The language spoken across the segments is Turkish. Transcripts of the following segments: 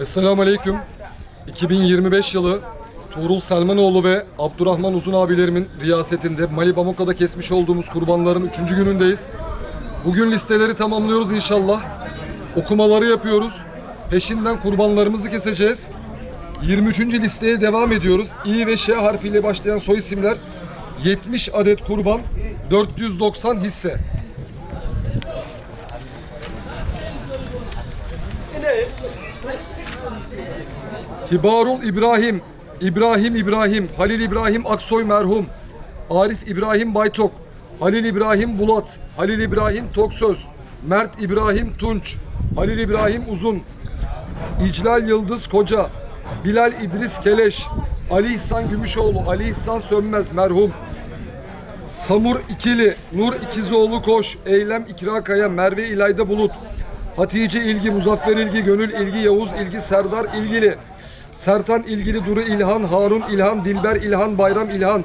Esselamu Aleyküm. 2025 yılı Tuğrul Selmanoğlu ve Abdurrahman Uzun abilerimin riyasetinde Mali Bamuka'da kesmiş olduğumuz kurbanların 3. günündeyiz. Bugün listeleri tamamlıyoruz inşallah. Okumaları yapıyoruz. Peşinden kurbanlarımızı keseceğiz. 23. listeye devam ediyoruz. İ ve Ş harfiyle başlayan soy isimler 70 adet kurban, 490 hisse. Kibarul İbrahim, İbrahim İbrahim, Halil İbrahim Aksoy merhum, Arif İbrahim Baytok, Halil İbrahim Bulat, Halil İbrahim Toksöz, Mert İbrahim Tunç, Halil İbrahim Uzun, İclal Yıldız Koca, Bilal İdris Keleş, Ali İhsan Gümüşoğlu, Ali İhsan Sönmez merhum, Samur İkili, Nur İkizoğlu Koş, Eylem İkrakaya, Merve İlayda Bulut, Hatice İlgi, Muzaffer İlgi, Gönül İlgi, Yavuz İlgi, Serdar İlgili, Sertan İlgili, Duru İlhan, Harun İlhan, Dilber İlhan, Bayram İlhan,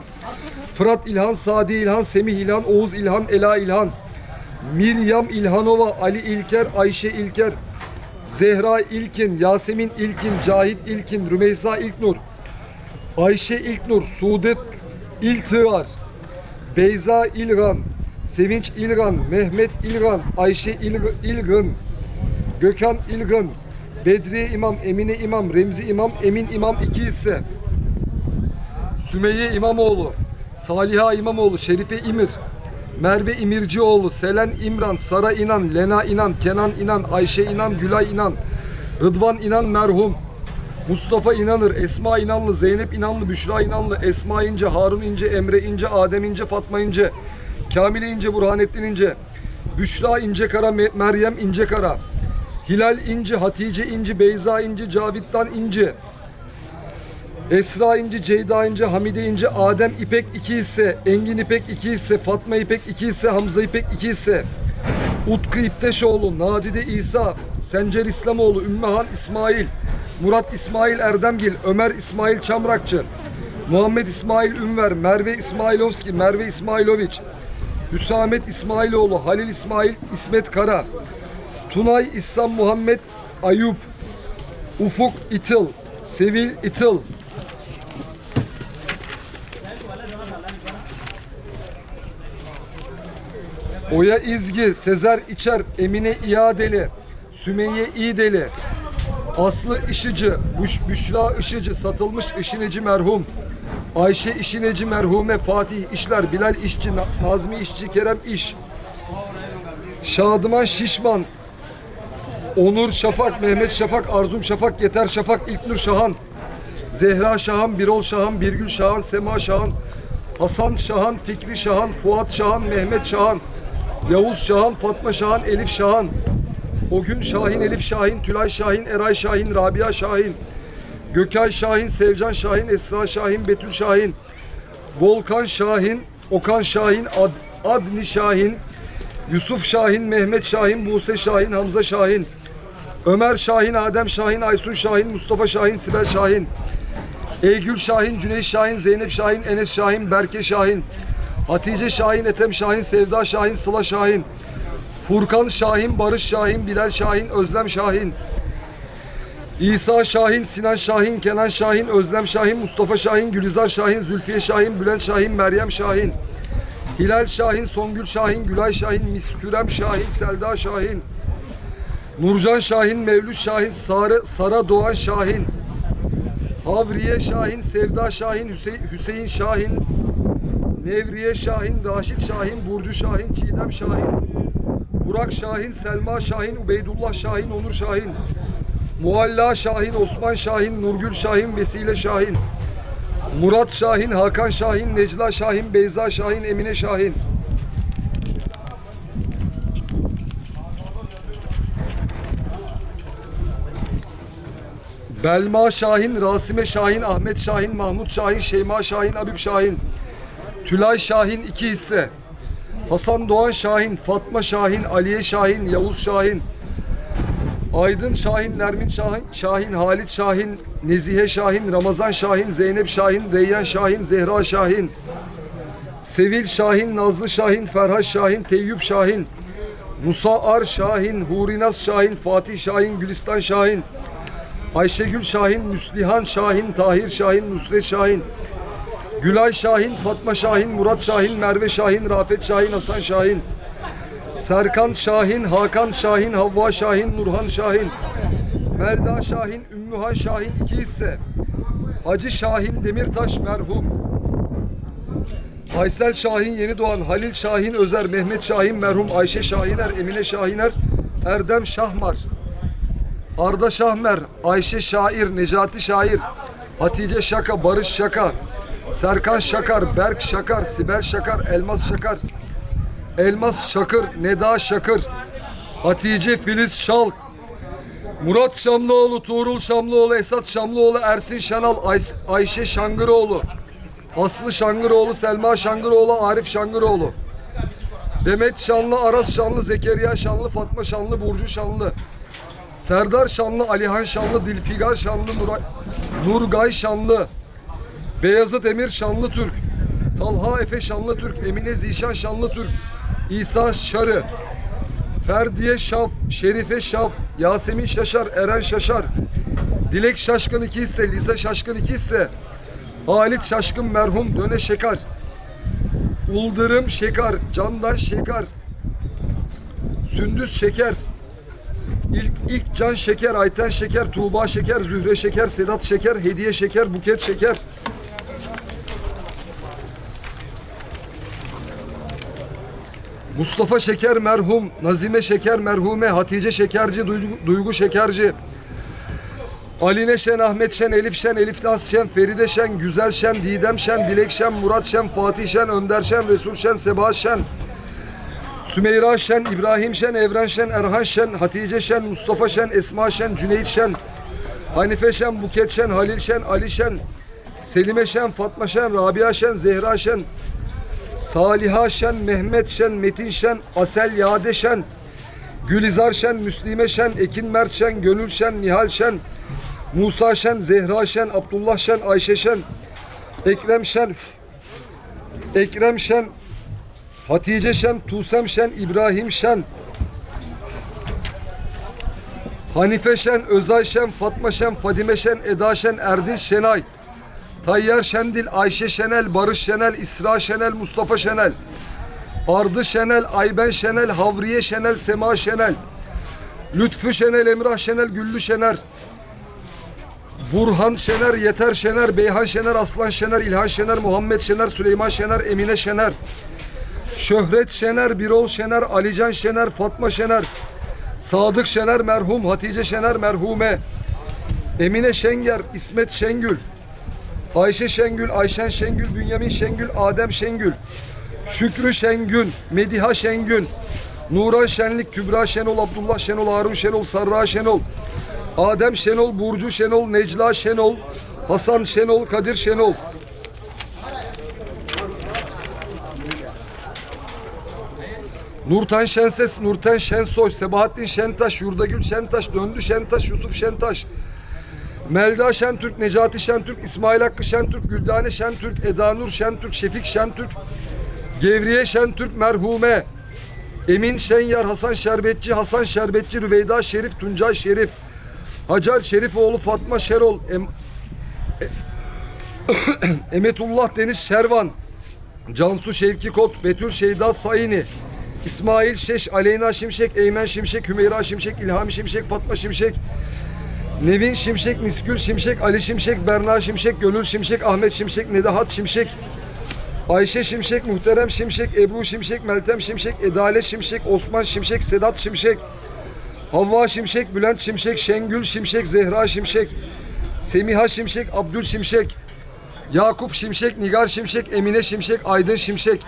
Fırat İlhan, Sadi İlhan, Semih İlhan, Oğuz İlhan, Ela İlhan, Miryam İlhanova, Ali İlker, Ayşe İlker, Zehra İlkin, Yasemin İlkin, Cahit İlkin, Rümeysa İlknur, Ayşe İlknur, Sudet İltığar, Beyza İlgan, Sevinç İlgan, Mehmet İlgan, Ayşe İlg- İlgın, Gökhan İlgın, Bedriye İmam, Emine İmam, Remzi İmam, Emin İmam iki hisse. Sümeyye İmamoğlu, Saliha İmamoğlu, Şerife İmir, Merve İmircioğlu, Selen İmran, Sara İnan, Lena İnan, Kenan İnan, Ayşe İnan, Gülay İnan, Rıdvan İnan merhum, Mustafa İnanır, Esma İnanlı, Zeynep İnanlı, Büşra İnanlı, Esma İnce, Harun İnce, Emre İnce, Adem İnce, Fatma İnce, Kamile İnce, Burhanettin İnce, Büşra İnce Kara, Me- Meryem İnce Kara, Hilal İnce, Hatice İnce, Beyza İnce, Cavittan İnce, Esra İnci, Ceyda İnci, Hamide İnci, Adem İpek 2 hisse, Engin İpek 2 hisse, Fatma İpek 2 hisse, Hamza İpek 2 hisse, Utku İpteşoğlu, Nadide İsa, Sencer İslamoğlu, Ümmühan İsmail, Murat İsmail Erdemgil, Ömer İsmail Çamrakçı, Muhammed İsmail Ünver, Merve İsmailovski, Merve İsmailoviç, Hüsamet İsmailoğlu, Halil İsmail, İsmet Kara, Tunay İhsan Muhammed Ayup, Ufuk İtıl, Sevil İtıl, Oya İzgi, Sezer İçer, Emine İadeli, Sümeyye İdeli, Aslı İşici, Büş, Büşra İşici, Satılmış İşineci merhum, Ayşe İşineci merhume, Fatih İşler, Bilal İşçi, Na- Nazmi İşçi, Kerem İş, Şadıman Şişman, Onur Şafak, Mehmet Şafak, Arzum Şafak, Yeter Şafak, İlknur Şahan, Zehra Şahan, Birol Şahan, Birgül Şahan, Sema Şahan, Hasan Şahan, Fikri Şahan, Fuat Şahan, Mehmet Şahan, Yavuz Şahan, Fatma Şahan, Elif Şahan, Ogün Şahin, Elif Şahin, Tülay Şahin, Eray Şahin, Rabia Şahin, Gökay Şahin, Sevcan Şahin, Esra Şahin, Betül Şahin, Volkan Şahin, Okan Şahin, Ad, Adni Şahin, Yusuf Şahin, Mehmet Şahin, Buse Şahin, Hamza Şahin, Ömer Şahin, Adem Şahin, Aysun Şahin, Mustafa Şahin, Sibel Şahin, Eygül Şahin, Cüneyt Şahin, Zeynep Şahin, Enes Şahin, Berke Şahin, Hatice Şahin, Ethem Şahin, Sevda Şahin, Sıla Şahin, Furkan Şahin, Barış Şahin, Bilal Şahin, Özlem Şahin, İsa Şahin, Sinan Şahin, Kenan Şahin, Özlem Şahin, Mustafa Şahin, Gülizar Şahin, Zülfiye Şahin, Bülent Şahin, Meryem Şahin, Hilal Şahin, Songül Şahin, Gülay Şahin, Miskürem Şahin, Selda Şahin, Nurcan Şahin, Mevlüt Şahin, Sarı, Sara Doğan Şahin, Havriye Şahin, Sevda Şahin, Hüseyin, Şahin, Nevriye Şahin, Raşit Şahin, Burcu Şahin, Çiğdem Şahin, Burak Şahin, Selma Şahin, Ubeydullah Şahin, Onur Şahin, Mualla Şahin, Osman Şahin, Nurgül Şahin, Vesile Şahin, Murat Şahin, Hakan Şahin, Necla Şahin, Beyza Şahin, Emine Şahin. Belma Şahin, Rasime Şahin, Ahmet Şahin, Mahmut Şahin, Şeyma Şahin, Habib Şahin, Tülay Şahin iki hisse. Hasan Doğan Şahin, Fatma Şahin, Aliye Şahin, Yavuz Şahin, Aydın Şahin, Nermin Şahin, Şahin, Halit Şahin, Nezihe Şahin, Ramazan Şahin, Zeynep Şahin, Reyyan Şahin, Zehra Şahin, Sevil Şahin, Nazlı Şahin, Ferhat Şahin, Teyyup Şahin, Musa Ar Şahin, Hurinaz Şahin, Fatih Şahin, Gülistan Şahin, Ayşegül Şahin, Müslihan Şahin, Tahir Şahin, Nusret Şahin, Gülay Şahin, Fatma Şahin, Murat Şahin, Merve Şahin, Rafet Şahin, Hasan Şahin, Serkan Şahin, Hakan Şahin, Havva Şahin, Nurhan Şahin, Melda Şahin, Ümmühan Şahin iki hisse. Hacı Şahin Demirtaş merhum. Aysel Şahin Yeni Doğan, Halil Şahin Özer, Mehmet Şahin merhum, Ayşe Şahiner, Emine Şahiner, Erdem Şahmar, Arda Şahmer, Ayşe Şair, Necati Şair, Hatice Şaka, Barış Şaka, Serkan Şakar, Berk Şakar, Sibel Şakar, Elmas Şakar, Elmas Şakır, Neda Şakır, Hatice Filiz Şalk, Murat Şamlıoğlu, Tuğrul Şamlıoğlu, Esat Şamlıoğlu, Ersin Şanal, Ay- Ayşe Şangıroğlu, Aslı Şangıroğlu, Selma Şangıroğlu, Arif Şangıroğlu, Demet Şanlı, Aras Şanlı, Zekeriya Şanlı, Fatma Şanlı, Burcu Şanlı, Serdar Şanlı, Alihan Şanlı, Dilfigar Şanlı, Nuray, Nurgay Şanlı, Beyazıt Emir Şanlı Türk, Talha Efe Şanlı Türk, Emine Zişan Şanlı Türk, İsa Şarı, Ferdiye Şaf, Şerife Şaf, Yasemin Şaşar, Eren Şaşar, Dilek Şaşkın iki hisse, Lisa Şaşkın iki hisse, Halit Şaşkın merhum Döne Şekar, Uldırım Şekar, Candan Şekar, Sündüz Şeker, İlk, ilk Can Şeker, Ayten Şeker, Tuğba Şeker, Zühre Şeker, Sedat Şeker, Hediye Şeker, Buket Şeker. Mustafa Şeker merhum, Nazime Şeker merhume, Hatice Şekerci, Duygu, Duygu Şekerci. Aline Şen, Ahmet Şen, Elif Şen, Elif Naz Şen, Feride Şen, Güzel Şen, Didem Şen, Dilek Şen, Murat Şen, Fatih Şen, Önder Şen, Resul Şen, Sebahat Şen. Sümeyra Şen, İbrahim Şen, Evren Şen, Erhan Şen, Hatice Şen, Mustafa Şen, Esma Şen, Cüneyt Şen, Hanife Şen, Buket Şen, Halil Şen, Ali Şen, Selime Şen, Fatma Şen, Rabia Şen, Zehra Şen, Saliha Şen, Mehmet Şen, Metin Şen, Asel Yade Şen, Gülizar Şen, Müslime Şen, Ekin Mert Şen, Gönül Şen, Nihal Şen, Musa Şen, Zehra Şen, Abdullah Şen, Ayşe Şen, Ekrem Şen, Ekrem Şen, Hatice Şen, Tusem Şen, İbrahim Şen, Hanife Şen, Özay Şen, Fatma Şen, Fadime Şen, Eda Şen, Erdin Şenay, Tayyar Şendil, Ayşe Şenel, Barış Şenel, İsra Şenel, Mustafa Şenel, Ardı Şenel, Ayben Şenel, Havriye Şenel, Sema Şenel, Lütfü Şenel, Emrah Şenel, Güllü Şener, Burhan Şener, Yeter Şener, Beyhan Şener, Aslan Şener, İlhan Şener, Muhammed Şener, Süleyman Şener, Emine Şener, Şöhret Şener, Birol Şener, Alican Şener, Fatma Şener, Sadık Şener merhum, Hatice Şener merhume, Emine Şenger, İsmet Şengül, Ayşe Şengül, Ayşen Şengül, Bünyamin Şengül, Adem Şengül, Şükrü Şengün, Mediha Şengün, Nuran Şenlik, Kübra Şenol, Abdullah Şenol, Harun Şenol, Sarra Şenol, Adem Şenol, Burcu Şenol, Necla Şenol, Hasan Şenol, Kadir Şenol. Nurten Şenses, Nurten Şensoy, Sebahattin Şentaş, Yurdagül Şentaş, Döndü Şentaş, Yusuf Şentaş, Melda Şentürk, Necati Şentürk, İsmail Hakkı Şentürk, Güldane Şentürk, Eda Nur Şentürk, Şefik Şentürk, Gevriye Şentürk merhume, Emin Şenyar, Hasan Şerbetçi, Hasan Şerbetçi, Rüveyda Şerif, Tuncay Şerif, Hacer Şerifoğlu, Fatma Şerol, em, Emetullah Deniz Şervan, Cansu Şevki Kot, Betül Şeyda Sayini, İsmail Şeş, Aleyna Şimşek, Eymen Şimşek, Hümeyra Şimşek, İlhami Şimşek, Fatma Şimşek, Nevin Şimşek, Niskül Şimşek, Ali Şimşek, Berna Şimşek, Gönül Şimşek, Ahmet Şimşek, Nedahat Şimşek, Ayşe Şimşek, Muhterem Şimşek, Ebru Şimşek, Meltem Şimşek, Edale Şimşek, Osman Şimşek, Sedat Şimşek, Havva Şimşek, Bülent Şimşek, Şengül Şimşek, Zehra Şimşek, Semiha Şimşek, Abdül Şimşek, Yakup Şimşek, Nigar Şimşek, Emine Şimşek, Aydın Şimşek,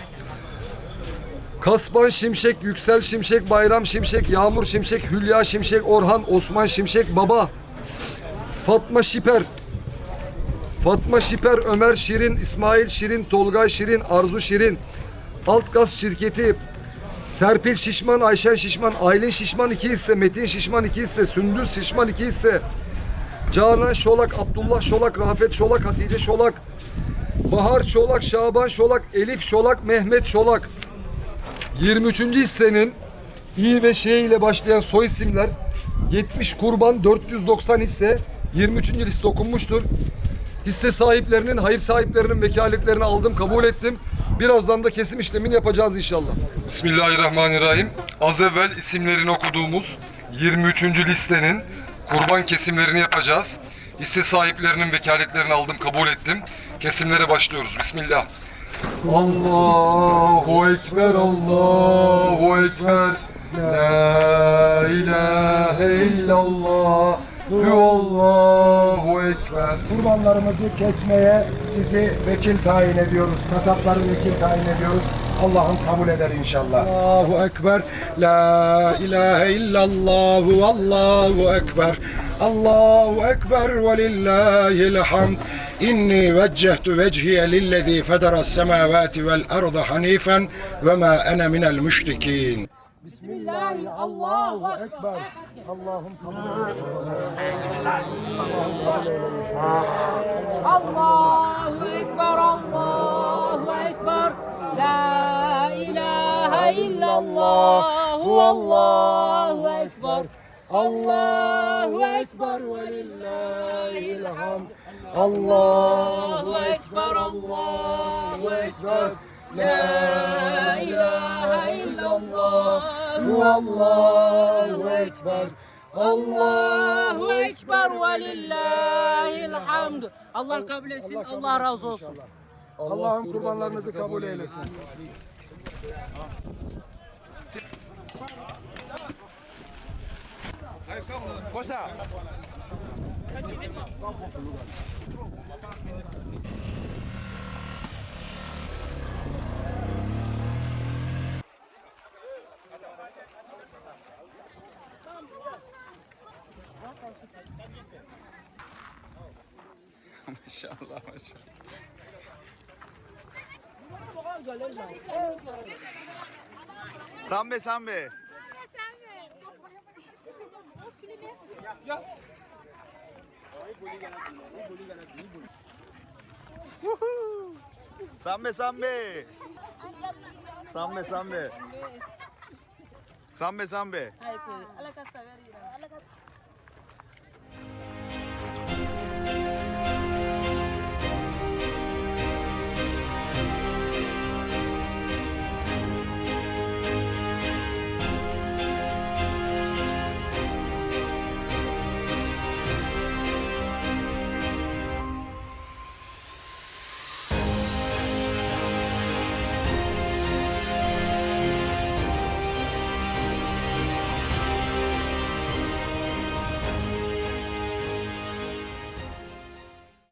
Kasban Şimşek, Yüksel Şimşek, Bayram Şimşek, Yağmur Şimşek, Hülya Şimşek, Orhan, Osman Şimşek, Baba, Fatma Şiper, Fatma Şiper, Ömer Şirin, İsmail Şirin, Tolgay Şirin, Arzu Şirin, Altgaz Şirketi, Serpil Şişman, Ayşen Şişman, Aylin Şişman iki hisse, Metin Şişman iki hisse, Sündüz Şişman iki hisse, Canan Şolak, Abdullah Şolak, Rafet Şolak, Hatice Şolak, Bahar Şolak, Şaban Şolak, Elif Şolak, Mehmet Şolak. 23. hissenin İ ve Ş ile başlayan soy isimler 70 kurban 490 hisse 23. liste okunmuştur. Hisse sahiplerinin, hayır sahiplerinin vekaletlerini aldım, kabul ettim. Birazdan da kesim işlemini yapacağız inşallah. Bismillahirrahmanirrahim. Az evvel isimlerini okuduğumuz 23. listenin kurban kesimlerini yapacağız. Hisse sahiplerinin vekaletlerini aldım, kabul ettim. Kesimlere başlıyoruz. Bismillah. Allahu Ekber, Allahu Ekber. La ilahe illallah. Allahu Ekber. Kurbanlarımızı kesmeye sizi vekil tayin ediyoruz. Kasapları vekil tayin ediyoruz. Allah'ım kabul eder inşallah. Allahu Ekber. La ilahe illallah. Allahu Ekber. Allahu Ekber ve lillahil hamd. İnni veccehtu vecihiye lillezî federas semâvâti vel ardı hanifen ve ma ene minel müşrikîn. Bismillahi Allahu Ekber. Allah'ım kabul Allahu Ekber, Allahu Ekber. La ilahe illallah. Allahu Ekber. Allahu Ekber ve lillahil hamd. Allahu Ekber, Allahu Ekber. La ilahe illallah. Allahu Ekber. Allahu Ekber ve lillahil hamd. Allah kabul etsin, Allah razı olsun. Allah'ım kurbanlarınızı kabul eylesin. Maşallah maşallah. Sambe sambe. Woohoo! Sambe sambe. Sambe sambe. Sambe sambe.